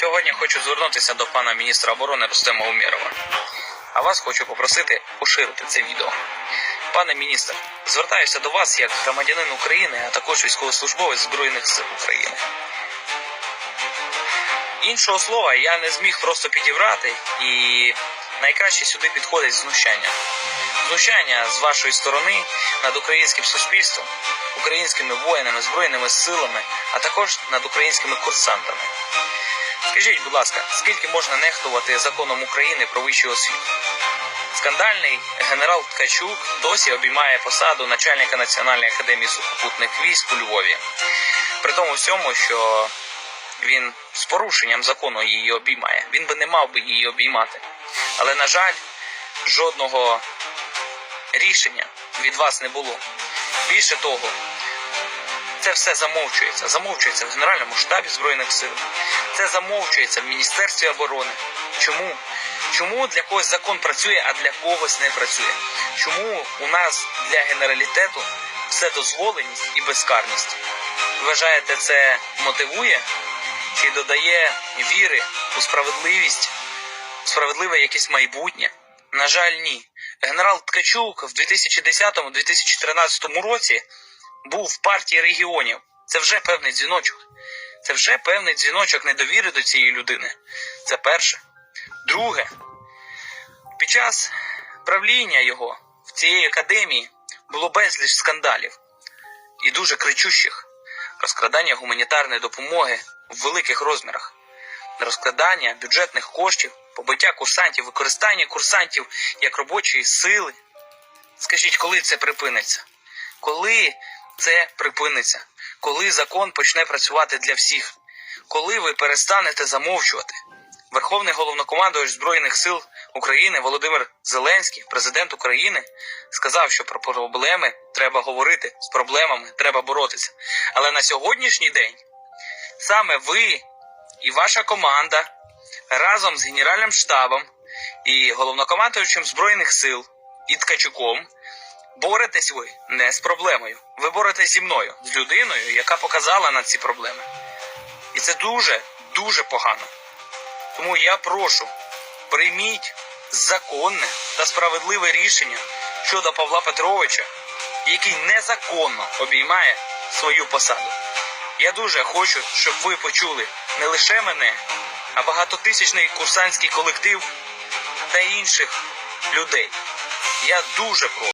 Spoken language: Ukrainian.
Сьогодні хочу звернутися до пана міністра оборони Рустема Умєрова. А вас хочу попросити поширити це відео. Пане міністр, звертаюся до вас як громадянин України, а також військовослужбовець Збройних сил України. Іншого слова я не зміг просто підібрати, і найкраще сюди підходить знущання. Знущання з вашої сторони над українським суспільством, українськими воїнами, збройними силами, а також над українськими курсантами. Скажіть, будь ласка, скільки можна нехтувати законом України про вищу освіту? Скандальний генерал Ткачук досі обіймає посаду начальника Національної академії сухопутних військ у Львові. При тому всьому, що він з порушенням закону її обіймає. Він би не мав би її обіймати. Але, на жаль, жодного рішення від вас не було. Більше того, це все замовчується. Замовчується в Генеральному штабі Збройних сил. Це замовчується в Міністерстві оборони. Чому? Чому для когось закон працює, а для когось не працює? Чому у нас для генералітету все дозволеність і безкарність? Вважаєте, це мотивує чи додає віри у справедливість, у справедливе якесь майбутнє? На жаль, ні. Генерал Ткачук в 2010-2013 році був в партії регіонів. Це вже певний дзвіночок. Це вже певний дзвіночок недовіри до цієї людини. Це перше. Друге, під час правління його в цієї академії було безліч скандалів і дуже кричущих розкрадання гуманітарної допомоги в великих розмірах, розкрадання бюджетних коштів, побиття курсантів, використання курсантів як робочої сили. Скажіть, коли це припиниться? Коли це припиниться? Коли закон почне працювати для всіх? Коли ви перестанете замовчувати? Верховний головнокомандувач Збройних сил України Володимир Зеленський, президент України, сказав, що про проблеми треба говорити, з проблемами треба боротися. Але на сьогоднішній день саме ви і ваша команда разом з Генеральним штабом і головнокомандуючим Збройних сил і Ткачуком боретесь ви не з проблемою. Ви боретесь зі мною, з людиною, яка показала на ці проблеми. І це дуже, дуже погано. Тому я прошу, прийміть законне та справедливе рішення щодо Павла Петровича, який незаконно обіймає свою посаду. Я дуже хочу, щоб ви почули не лише мене, а багатотисячний курсантський колектив та інших людей. Я дуже прошу.